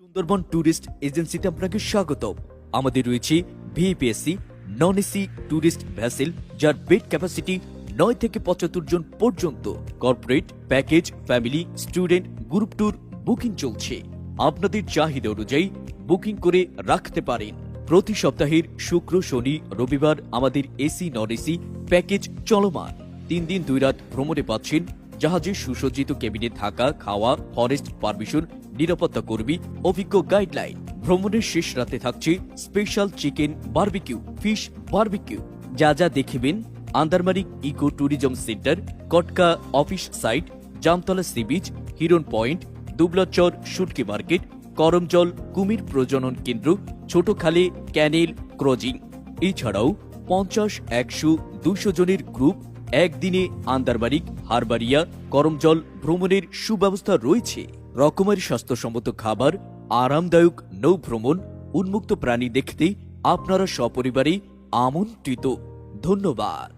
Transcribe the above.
Sundarban tourist এজেন্সিতে আপনাকে স্বাগত। আমাদের রয়েছে VPSC non AC tourist vessel, যার বেড ক্যাপাসিটি নয় থেকে পঁচাত্তর জন পর্যন্ত। Corporate, package, family, student, group tour, booking চলছে। আপনাদের চাহিদা অনুযায়ী বুকিং করে রাখতে পারেন। প্রতি সপ্তাহের শুক্র, শনি, রবিবার আমাদের এসি নন এসি প্যাকেজ চলমান। তিন দিন দুই রাত ভ্রমণে পাচ্ছেন জাহাজে সুসজ্জিত কেবিনে থাকা খাওয়া, ফরেস্ট পারমিশন, নিরাপত্তা কর্মী, অভিজ্ঞ গাইডলাইন। ভ্রমণের শেষ রাতে থাকছে special chicken barbecue, fish barbecue. যা যা দেখবেন, Andharmanik eco tourism centre, Katka office site, Jamtala sea beach Hiron point, Dublachar শুটকি মার্কেট, করমজল কুমির প্রজনন কেন্দ্র, ছোটখালে ক্যানেল ক্রজিং। এছাড়াও পঞ্চাশ, একশো, দুশো জনের গ্রুপ একদিনে আন্দারবারিক, হারবারিয়া, করমজল ভ্রমণের সুব্যবস্থা রয়েছে। রকমারি স্বাস্থ্যসম্মত খাবার, আরামদায়ক নৌ ভ্রমণ উন্মুক্ত প্রাণী দেখতে আপনারা সপরিবারে আমন্ত্রিত। ধন্যবাদ।